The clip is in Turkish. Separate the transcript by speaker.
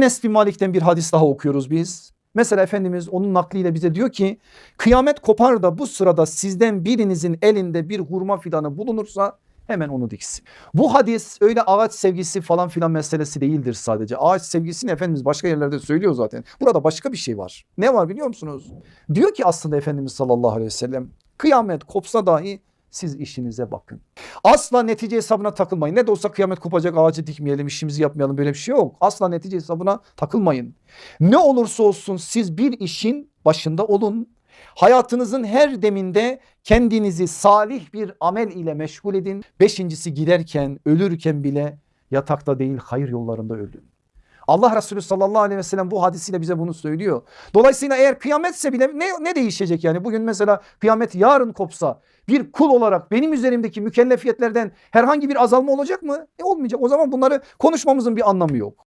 Speaker 1: Enes bin Malik'ten bir hadis daha okuyoruz biz. Mesela Efendimiz onun nakliyle bize diyor ki kıyamet kopar da bu sırada sizden birinizin elinde bir hurma fidanı bulunursa hemen onu diksin. Bu hadis öyle ağaç sevgisi falan filan meselesi değildir sadece. Ağaç sevgisini Efendimiz başka yerlerde söylüyor zaten. Burada başka bir şey var. Ne var biliyor musunuz? Diyor ki aslında Efendimiz sallallahu aleyhi ve sellem kıyamet kopsa dahi siz işinize bakın. Asla netice hesabına takılmayın. Ne de olsa kıyamet kopacak ağacı dikmeyelim işimizi yapmayalım böyle bir şey yok. Asla netice hesabına takılmayın. Ne olursa olsun siz bir işin başında olun. Hayatınızın her deminde kendinizi salih bir amel ile meşgul edin. Beşincisi giderken ölürken bile yatakta değil hayır yollarında ölün. Allah Resulü sallallahu aleyhi ve sellem bu hadisiyle bize bunu söylüyor. Dolayısıyla eğer kıyametse bile ne, ne değişecek yani? Bugün mesela kıyamet yarın kopsa bir kul olarak benim üzerimdeki mükellefiyetlerden herhangi bir azalma olacak mı? E olmayacak. O zaman bunları konuşmamızın bir anlamı yok.